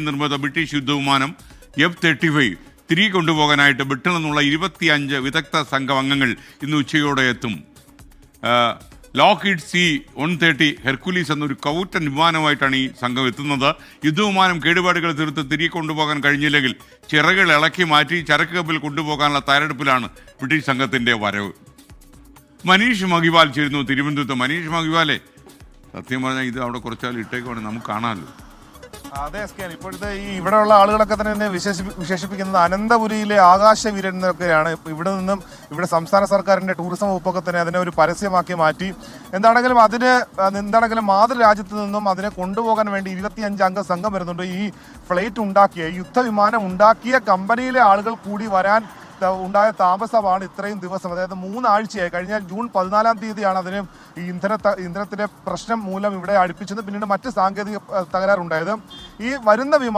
നിർമ്മിത ബ്രിട്ടീഷ് യുദ്ധവിമാനം F thirty five തിരികെ കൊണ്ടുപോകാനായിട്ട് ബ്രിട്ടനിൽ നിന്നുള്ള ഇരുപത്തിയഞ്ച് വിദഗ്ധ സംഘം അംഗങ്ങൾ ഇന്ന് ഉച്ചയോടെ എത്തും. Lockheed C one thirty Hercules എന്നൊരു കൗറ്റൻ വിമാനമായിട്ടാണ് ഈ സംഘം എത്തുന്നത്. യുദ്ധവിമാനം കേടുപാടുകൾ തീർത്ത് തിരികെ കൊണ്ടുപോകാൻ കഴിഞ്ഞില്ലെങ്കിൽ ചിറകൾ ഇളക്കി മാറ്റി ചരക്ക് കപ്പിൽ കൊണ്ടുപോകാനുള്ള തയ്യാറെടുപ്പിലാണ് ബ്രിട്ടീഷ് സംഘത്തിന്റെ വരവ്. മനീഷ് മഹിവാൽ ചേരുന്നു തിരുവനന്തപുരത്ത്. മനീഷ് മഹിവാലെ സത്യം പറഞ്ഞാൽ ഇത് അവിടെ കുറച്ചാൽ ഇട്ടേക്കുവാണെങ്കിൽ നമുക്ക് കാണാമല്ലോ. അതെ എസ് കെ ഇപ്പോഴത്തെ ഈ ഇവിടെയുള്ള ആളുകളൊക്കെ തന്നെ വിശേഷിപ്പി വിശേഷിപ്പിക്കുന്നത് അനന്തപുരിയിലെ ആകാശവീരൻ എന്നൊക്കെയാണ് ഇവിടെ നിന്നും ഇവിടെ സംസ്ഥാന സർക്കാരിന്റെ ടൂറിസം വകുപ്പൊക്കെ തന്നെ അതിനെ ഒരു പരസ്യമാക്കി മാറ്റി. എന്താണെങ്കിലും അതിന് അത് എന്താണെങ്കിലും മാതൃരാജ്യത്ത് നിന്നും അതിനെ കൊണ്ടുപോകാൻ വേണ്ടി ഇരുപത്തിയഞ്ച് അംഗ സംഘം വരുന്നുണ്ട്. ഈ ഫ്ലൈറ്റ് ഉണ്ടാക്കിയ യുദ്ധവിമാനം ഉണ്ടാക്കിയ കമ്പനിയിലെ ആളുകൾ കൂടി വരാൻ ഉണ്ടായ താമസമാണ് ഇത്രയും ദിവസം. അതായത് മൂന്നാഴ്ചയായി. കഴിഞ്ഞ ജൂൺ പതിനാലാം തീയതിയാണ് അതിന് ഈ ഇന്ധന ഇന്ധനത്തിന്റെ പ്രശ്നം മൂലം ഇവിടെ അടുപ്പിച്ചത്. പിന്നീട് മറ്റ് സാങ്കേതിക തകരാറുണ്ടായത്. ഈ വരുന്ന വിമാനം